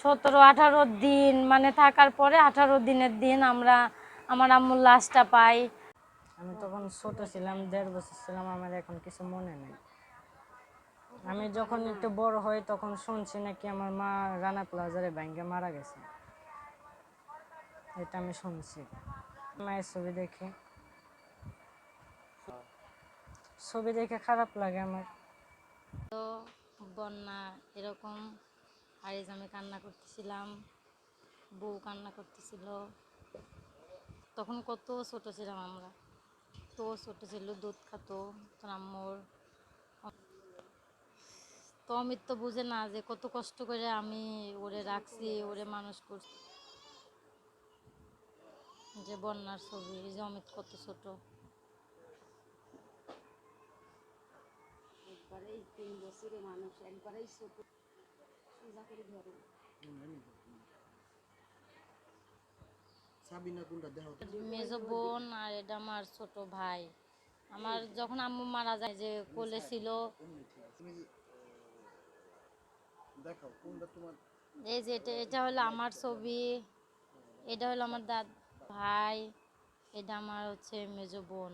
সতেরো আঠারো দিন মানে থাকার পরে আঠারো দিনের দিন আমরা আমার আম্মুর লাশটা পাই। আমি তখন ছোট ছিলাম দেড় বছর ছিলাম আমার এখন কিছু মনে নেই। আমি যখন একটু বড় হই তখন শুনছি নাকি আমার মা রানা প্লাজারে ব্যাংকে মারা গেছে। এটা আমি শুনছি। মায়ের ছবি দেখে। ছবি দেখে খারাপ লাগে আমার। তো বন্যা এরকম আরিজ আমি কান্না করতেছিলাম, বউ কান্না করতেছিল। তখন কত ছোট ছিলাম আমরা। তো ছোট ছিল, দুধ খাতো তোর তো অমিত তো বুঝে না যে কত কষ্ট করে আমি ওরে রাখছি, ওরে মানুষ করছি। যে বন্যার ছবি যে অমিত কত ছোট। একবারেই তিন বছরে মানুষ, একবারেই ছোট। সোজা করে ধরে। সাবিনা কোনটা দেখাও? মেজো বোন আর এটা আমার ছোট ভাই। আমার যখন আম্মু মারা যায় যে কোলে ছিল। দেখাও কোনটা তোমার? এই যে এটা এটা হলো আমার ছবি। এটা হলো আমার দাদ ভাই। এটা আমার হচ্ছে মেজো বোন।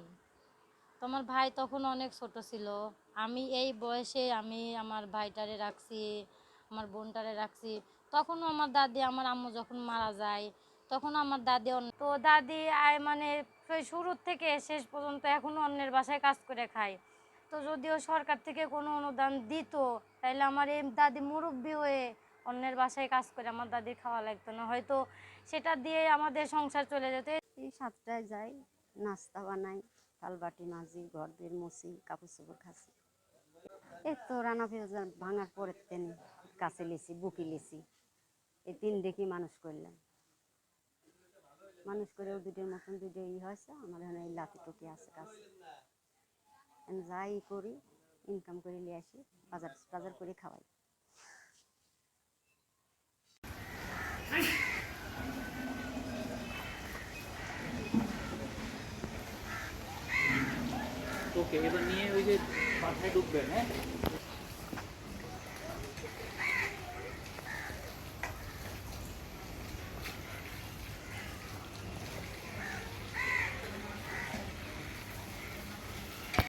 তো আমার ভাই তখন অনেক ছোট ছিল। আমি এই বয়সে আমি আমার ভাইটারে রাখছি। আমার বোনটারে রাখছি। তখনও আমার দাদি, আমার আম্মু যখন মারা যায় তখন আমার দাদি অন্য- তো দাদি আয় মানে শুরুর থেকে শেষ পর্যন্ত এখনও অন্যের বাসায় কাজ করে খায়। তো যদিও সরকার থেকে কোনো অনুদান দিত তাহলে আমার এই দাদি মুরব্বী হয়ে অন্যের বাসায় কাজ করে আমার দাদির খাওয়া লাগতো না। হয়তো সেটা দিয়ে আমাদের সংসার চলে যেত। এই সাতটায় যাই, নাস্তা বানাই থালবাটি মাজি ঘর দিয়ে মুছি কাপড় চোপড় খাসি এই তো রানা ভাঙার পরের তেনে কাছে লিছি, বুকি লিছি। এই তিন দেখি মানুষ করলাম মানুষ করেও দুটোর মতন দুটো ই হয়েছে, আমার এখানে এই লাতি টুকি আছে কাছে। যাই করি ইনকাম করে নিয়ে আসি, বাজার বাজার করে খাওয়াই। ওকে এবার নিয়ে ওই যে মাথায় ঢুকবেন হ্যাঁ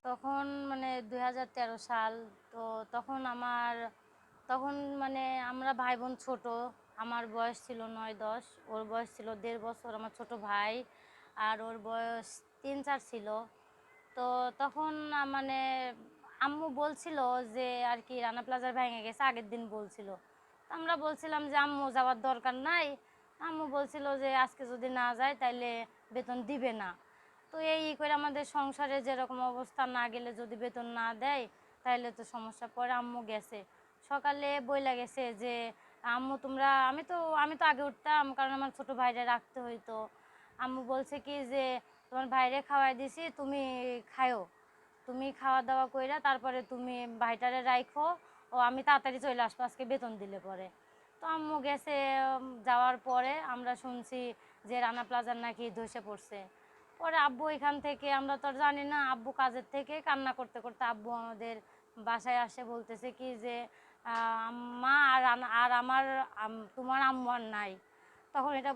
তখন মানে দু হাজার তেরো সাল। তো তখন আমার, তখন মানে আমরা ভাই বোন ছোট। আমার বয়স ছিল নয় দশ ওর বয়স ছিল দেড় বছর আমার ছোট ভাই, আর ওর বয়স তিন চার ছিল। তো তখন মানে আম্মু বলছিল যে আর কি, রানা প্লাজার ভেঙে গেছে, আগের দিন বলছিল। তো আমরা বলছিলাম যে, আম্মু, যাওয়ার দরকার নাই। আম্মু বলছিল যে, আজকে যদি না যায় তাইলে বেতন দিবে না। তো এই করে আমাদের সংসারে যেরকম অবস্থা না গেলে যদি বেতন না দেয় তাহলে তো সমস্যা। পরে আম্মু গেছে। সকালে বইলা গেছে যে, আম্মু, তোমরা, আমি তো আমি তো আগে উঠতাম, কারণ আমার ছোট ভাইরে রাখতে হইতো। আম্মু বলছে কি যে, তোমার ভাইরে খাওয়াই দিছি, তুমি খায়ো। তুমি খাওয়া দাওয়া কইরা তারপরে তুমি ভাইটারে রাখো ও আমি তাড়াতাড়ি চলে আসব, আজকে বেতন দিলে পরে। তো আম্মু গেছে যাওয়ার পরে আমরা শুনছি যে রানা প্লাজার নাকি ধসে পড়ছে। পরে আব্বু এখান থেকে, আমরা তো জানি না, আব্বু কাজের থেকে কান্না করতে করতে আব্বু আমাদের বাসায় আসে, বলতেছে কি যে মা, আর আর আমার আম- তোমার আম্মু আর নাই। তখন এটা